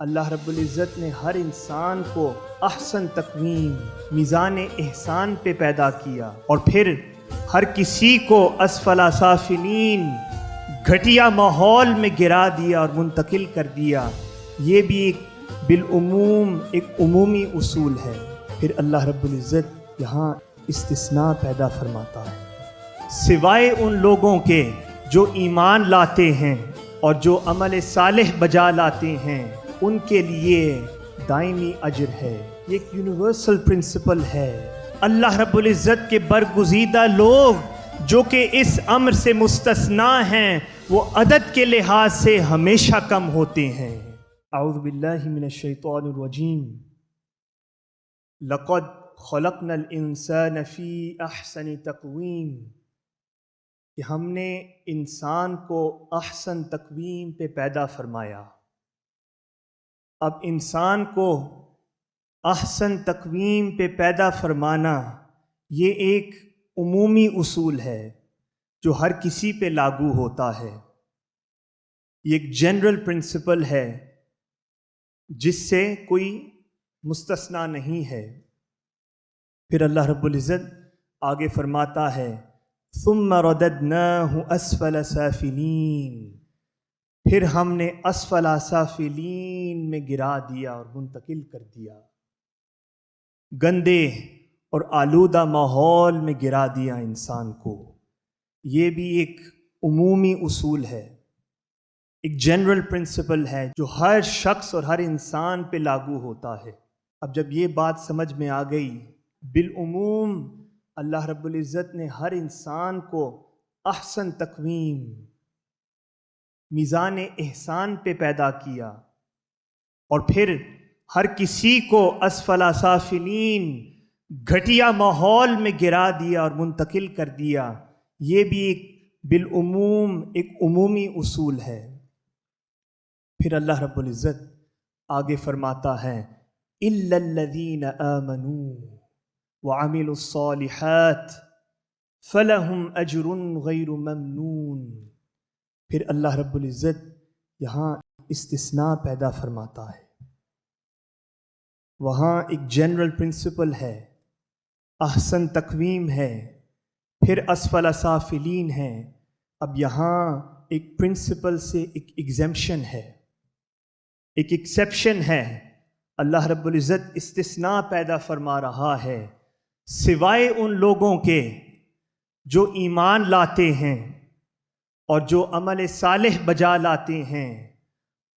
اللہ رب العزت نے ہر انسان کو احسن تقویم، میزان احسان پہ پیدا کیا۔ اور پھر ہر کسی کو اسفل سافلین، گھٹیا ماحول میں گرا دیا اور منتقل کر دیا۔ یہ بھی ایک بالعموم، ایک عمومی اصول ہے۔ پھر اللہ رب العزت یہاں استثناء پیدا فرماتا ہے۔ سوائے ان لوگوں کے جو ایمان لاتے ہیں اور جو عمل صالح بجا لاتے ہیں ان کے لیے دائمی اجر ہے۔ یہ ایک یونیورسل پرنسپل ہے۔ اللہ رب العزت کے برگزیدہ لوگ جو کہ اس امر سے مستثنا ہیں، وہ عدد کے لحاظ سے ہمیشہ کم ہوتے ہیں۔ اعوذ باللہ من الشیطان الرجیم۔ لقد خلقنا الانسان فی احسن تقویم۔ کہ ہم نے انسان کو احسن تقویم پہ پیدا فرمایا۔ اب انسان کو احسن تقویم پہ پیدا فرمانا یہ ایک عمومی اصول ہے جو ہر کسی پہ لاگو ہوتا ہے۔ یہ ایک جنرل پرنسپل ہے جس سے کوئی مستثنا نہیں ہے۔ پھر اللہ رب العزت آگے فرماتا ہے، ثم رددناه اسفل سافلین۔ پھر ہم نے اسفل سافلین میں گرا دیا اور منتقل کر دیا۔ گندے اور آلودہ ماحول میں گرا دیا انسان کو۔ یہ بھی ایک عمومی اصول ہے۔ ایک جنرل پرنسپل ہے جو ہر شخص اور ہر انسان پہ لاگو ہوتا ہے۔ اب جب یہ بات سمجھ میں آ گئی، بالعموم اللہ رب العزت نے ہر انسان کو احسن تقویم میزان احسان پہ پیدا کیا۔ اور پھر ہر کسی کو اسفل سافلین، گھٹیا ماحول میں گرا دیا اور منتقل کر دیا۔ یہ بھی ایک بالعموم، ایک عمومی اصول ہے۔ پھر اللہ رب العزت آگے فرماتا ہے الَّذِينَ آمَنُوا وعملوا الصالحات فلهم اجر غیر ممنون۔ پھر اللہ رب العزت یہاں استثناء پیدا فرماتا ہے۔ وہاں ایک جنرل پرنسپل ہے، احسن تقویم ہے، پھر اسفل سافلین ہے۔ اب یہاں ایک پرنسپل سے ایک ایگزمپشن ہے۔ ایک ایکسیپشن ہے۔ اللہ رب العزت استثناء پیدا فرما رہا ہے، سوائے ان لوگوں کے جو ایمان لاتے ہیں۔ اور جو عمل صالح بجا لاتے ہیں،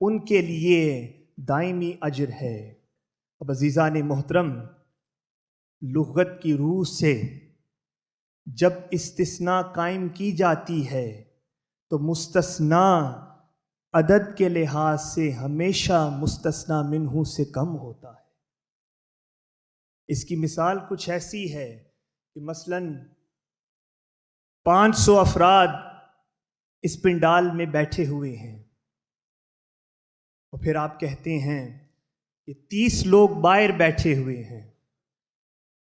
ان کے لیے دائمی اجر ہے۔ اب عزیزہ نے محترم، لغت کی روح سے جب استثناء قائم کی جاتی ہے، تو مستثنا عدد کے لحاظ سے ہمیشہ مستثنا منہ سے کم ہوتا ہے۔ اس کی مثال کچھ ایسی ہے کہ مثلا پانچ سو افراد اس پنڈال میں بیٹھے ہوئے ہیں۔ اور پھر آپ کہتے ہیں کہ تیس لوگ باہر بیٹھے ہوئے ہیں۔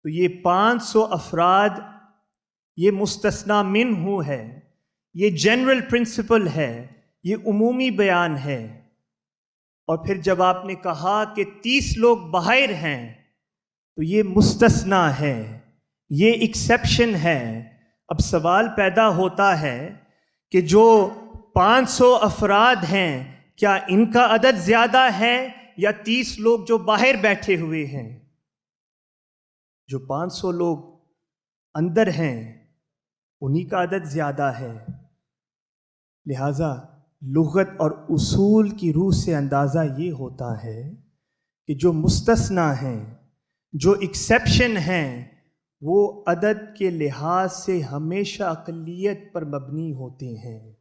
تو یہ پانچ سو افراد، یہ مستثنا من ہوں ہے، یہ جنرل پرنسپل ہے، یہ عمومی بیان ہے۔ اور پھر جب آپ نے کہا کہ تیس لوگ باہر ہیں، تو یہ مستثنا ہے، یہ ایکسیپشن ہے۔ اب سوال پیدا ہوتا ہے کہ جو پانچ سو افراد ہیں، کیا ان کا عدد زیادہ ہے یا تیس لوگ جو باہر بیٹھے ہوئے ہیں؟ جو پانچ سو لوگ اندر ہیں، انہی کا عدد زیادہ ہے۔ لہذا لغت اور اصول کی روح سے اندازہ یہ ہوتا ہے کہ جو مستثنا ہیں، جو ایکسیپشن ہیں وہ عدد کے لحاظ سے ہمیشہ اقلیت پر مبنی ہوتے ہیں۔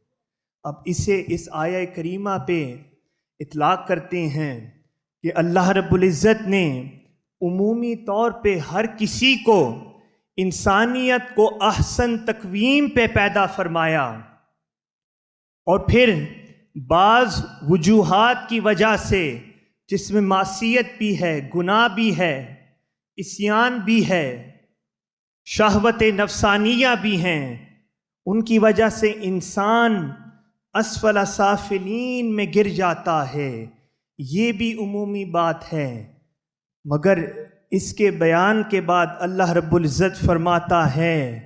اب اسے اس آیا کریمہ پہ اطلاق کرتے ہیں کہ اللہ رب العزت نے عمومی طور پہ ہر کسی کو انسانیت کو احسن تقویم پہ پیدا فرمایا۔ اور پھر بعض وجوہات کی وجہ سے جس میں معصیت بھی ہے، گناہ بھی ہے، اسیان بھی ہے۔ شہوت نفسانیہ بھی ہیں۔ ان کی وجہ سے انسان اسفل سافلین میں گر جاتا ہے۔ یہ بھی عمومی بات ہے۔ مگر اس کے بیان کے بعد اللہ رب العزت فرماتا ہے،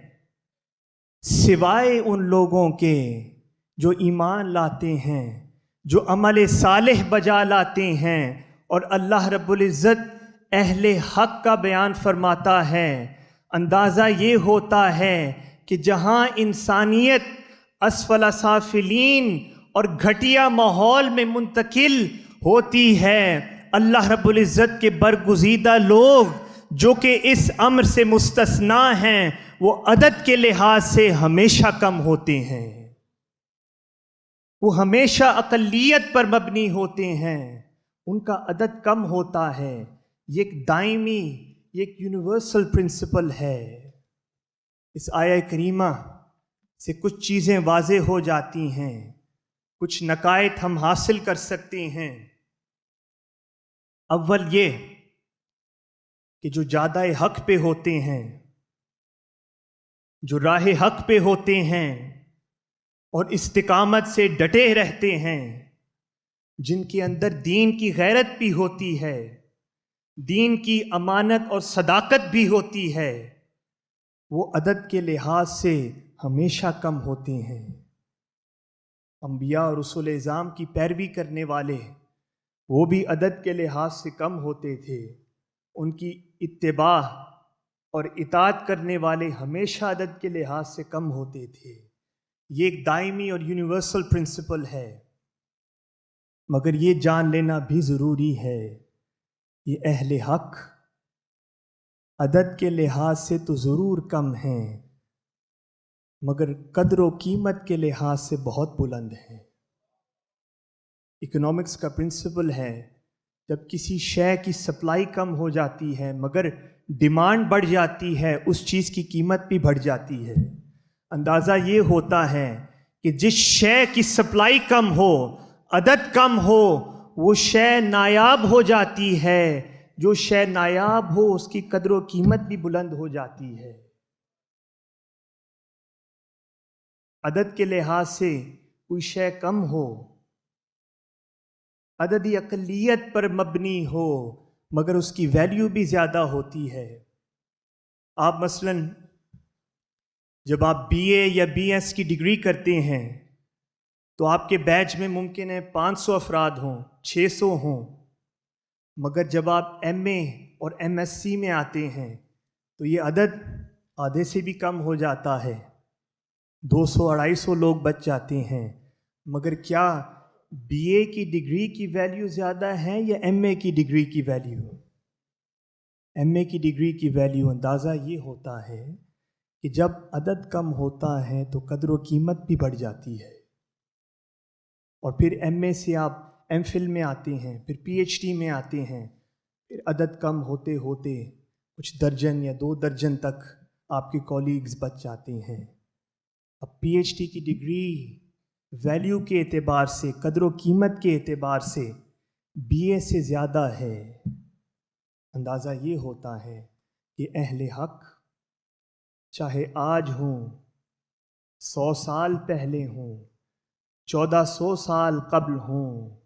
سوائے ان لوگوں کے جو ایمان لاتے ہیں، جو عمل صالح بجا لاتے ہیں۔ اور اللہ رب العزت اہل حق کا بیان فرماتا ہے۔ اندازہ یہ ہوتا ہے کہ جہاں انسانیت، اسفل سافلین اور گھٹیا ماحول میں منتقل ہوتی ہے، اللہ رب العزت کے برگزیدہ لوگ جو کہ اس امر سے مستثنا ہیں، وہ عدد کے لحاظ سے ہمیشہ کم ہوتے ہیں۔ وہ ہمیشہ اقلیت پر مبنی ہوتے ہیں۔ ان کا عدد کم ہوتا ہے۔ یہ ایک دائمی یہ ایک یونیورسل پرنسپل ہے۔ اس آیا کریمہ سے کچھ چیزیں واضح ہو جاتی ہیں، کچھ نقائط ہم حاصل کر سکتے ہیں۔ اول یہ کہ جو جادہ حق پہ ہوتے ہیں، جو راہ حق پہ ہوتے ہیں اور استقامت سے ڈٹے رہتے ہیں، جن کے اندر دین کی غیرت بھی ہوتی ہے۔ دین کی امانت اور صداقت بھی ہوتی ہے، وہ عدد کے لحاظ سے ہمیشہ کم ہوتے ہیں۔ انبیاء اور رسول اظام کی پیروی کرنے والے وہ بھی عدد کے لحاظ سے کم ہوتے تھے۔ ان کی اتباع اور اطاعت کرنے والے ہمیشہ عدد کے لحاظ سے کم ہوتے تھے۔ یہ ایک دائمی اور یونیورسل پرنسپل ہے، مگر یہ جان لینا بھی ضروری ہے۔ یہ اہل حق، عدد کے لحاظ سے تو ضرور کم ہیں، مگر قدر و قیمت کے لحاظ سے بہت بلند ہیں۔ اکنامکس کا پرنسپل ہے، جب کسی شے کی سپلائی کم ہو جاتی ہے، مگر ڈیمانڈ بڑھ جاتی ہے، اس چیز کی قیمت بھی بڑھ جاتی ہے۔ اندازہ یہ ہوتا ہے کہ جس شے کی سپلائی کم ہو، عدد کم ہو وہ شے نایاب ہو جاتی ہے۔ جو شے نایاب ہو، اس کی قدر و قیمت بھی بلند ہو جاتی ہے۔ عدد کے لحاظ سے کوئی شے کم ہو، عددی اقلیت پر مبنی ہو، مگر اس کی ویلیو بھی زیادہ ہوتی ہے۔ آپ مثلا جب آپ بی اے یا بی ایس کی ڈگری کرتے ہیں تو آپ کے بیچ میں ممکن ہے پانچ سو افراد ہوں، چھ سو ہوں۔ مگر جب آپ ایم اے اور ایم ایس سی میں آتے ہیں تو یہ عدد آدھے سے بھی کم ہو جاتا ہے۔ دو سو اڑائی سو لوگ بچ جاتے ہیں۔ مگر کیا بی اے کی ڈگری کی ویلیو زیادہ ہے یا ایم اے کی ڈگری کی ویلیو؟ ایم اے کی ڈگری کی ویلیو اندازہ یہ ہوتا ہے کہ جب عدد کم ہوتا ہے تو قدر و قیمت بھی بڑھ جاتی ہے۔ اور پھر ایم اے سے آپ ایم فل میں آتے ہیں، پھر پی ایچ ڈی میں آتے ہیں، پھر عدد کم ہوتے ہوتے کچھ درجن یا دو درجن تک آپ کے کولیگز بچ جاتے ہیں۔ اب پی ایچ ڈی کی ڈگری ویلیو کے اعتبار سے، قدر و قیمت کے اعتبار سے بی اے سے زیادہ ہے۔ اندازہ یہ ہوتا ہے کہ اہل حق چاہے آج ہوں، سو سال پہلے ہوں چودہ سو سال قبل ہوں،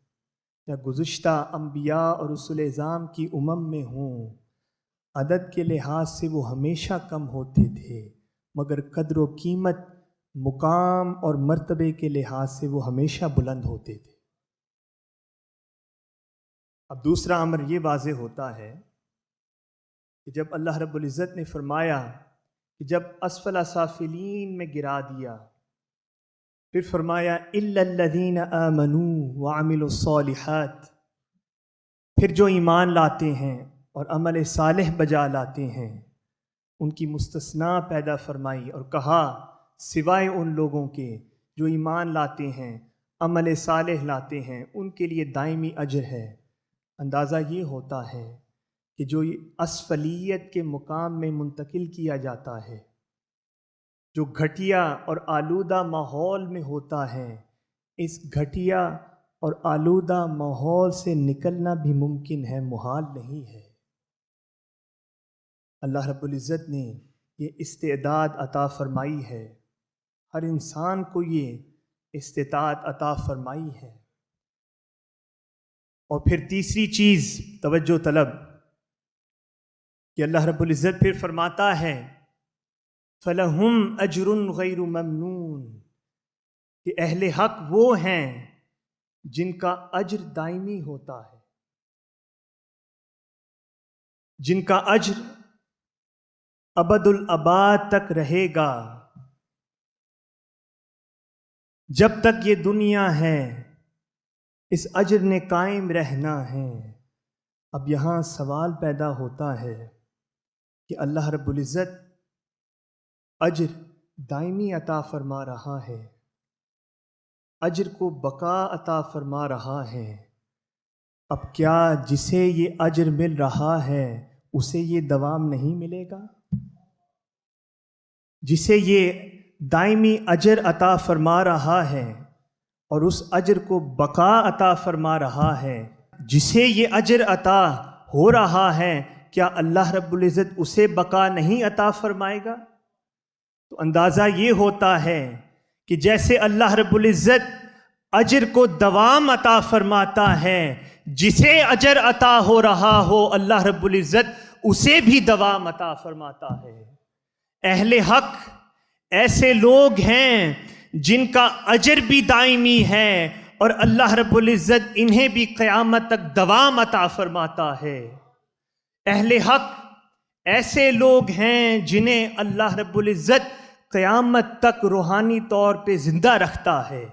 یا گزشتہ انبیاء اور رسول اظام کی امم میں ہوں۔ عدد کے لحاظ سے وہ ہمیشہ کم ہوتے تھے، مگر قدر و قیمت، مقام اور مرتبے کے لحاظ سے وہ ہمیشہ بلند ہوتے تھے۔ اب دوسرا امر یہ واضح ہوتا ہے کہ جب اللہ رب العزت نے فرمایا کہ جب اسفل سافلین میں گرا دیا پھر فرمایا الدین امنو وعمل الصالحات پھر جو ایمان لاتے ہیں اور عمل صالح بجا لاتے ہیں، ان کی مستثنا پیدا فرمائی اور کہا، سوائے ان لوگوں کے جو ایمان لاتے ہیں، عمل صالح لاتے ہیں، ان کے لیے دائمی اجر ہے۔ اندازہ یہ ہوتا ہے کہ جو اسفلیت کے مقام میں منتقل کیا جاتا ہے۔ جو گھٹیا اور آلودہ ماحول میں ہوتا ہے، اس گھٹیا اور آلودہ ماحول سے نکلنا بھی ممکن ہے، محال نہیں ہے۔ اللہ رب العزت نے یہ استعداد عطا فرمائی ہے۔ ہر انسان کو یہ استطاعت عطا فرمائی ہے۔ اور پھر تیسری چیز، توجہ طلب، کہ اللہ رب العزت پھر فرماتا ہے فلہم اجر غیر ممنون، کہ اہل حق وہ ہیں جن کا اجر دائمی ہوتا ہے۔ جن کا اجر ابد الاباد تک رہے گا۔ جب تک یہ دنیا ہے، اس اجر نے قائم رہنا ہے۔ اب یہاں سوال پیدا ہوتا ہے کہ اللہ رب العزت اجر دائمی عطا فرما رہا ہے۔ اجر کو بقا عطا فرما رہا ہے۔ اب کیا جسے یہ اجر مل رہا ہے، اسے یہ دوام نہیں ملے گا؟ جسے یہ دائمی اجر عطا فرما رہا ہے اور اس اجر کو بقا عطا فرما رہا ہے، جسے یہ اجر عطا ہو رہا ہے، کیا اللہ رب العزت اسے بقا نہیں عطا فرمائے گا؟ تو اندازہ یہ ہوتا ہے کہ جیسے اللہ رب العزت اجر کو دوام عطا فرماتا ہے، جسے اجر عطا ہو رہا ہو، اللہ رب العزت اسے بھی دوام عطا فرماتا ہے۔ اہل حق ایسے لوگ ہیں جن کا اجر بھی دائمی ہے اور اللہ رب العزت انہیں بھی قیامت تک دوام عطا فرماتا ہے۔ اہل حق ایسے لوگ ہیں جنہیں اللہ رب العزت قیامت تک روحانی طور پہ زندہ رکھتا ہے۔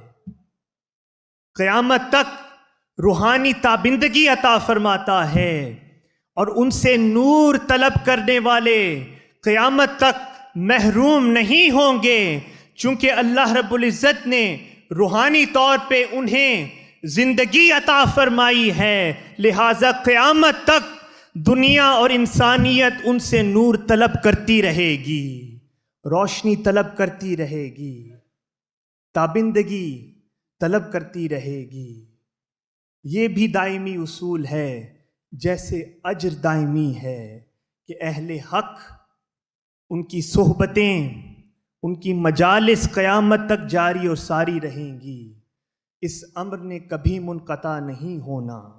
قیامت تک روحانی تابندگی عطا فرماتا ہے اور ان سے نور طلب کرنے والے قیامت تک محروم نہیں ہوں گے، چونکہ اللہ رب العزت نے روحانی طور پہ انہیں زندگی عطا فرمائی ہے۔ لہذا قیامت تک دنیا اور انسانیت ان سے نور طلب کرتی رہے گی۔ روشنی طلب کرتی رہے گی۔ تابندگی طلب کرتی رہے گی۔ یہ بھی دائمی اصول ہے، جیسے اجر دائمی ہے کہ اہل حق ان کی صحبتیں، ان کی مجالس قیامت تک جاری اور ساری رہیں گی۔ اس امر نے کبھی منقطع نہیں ہونا۔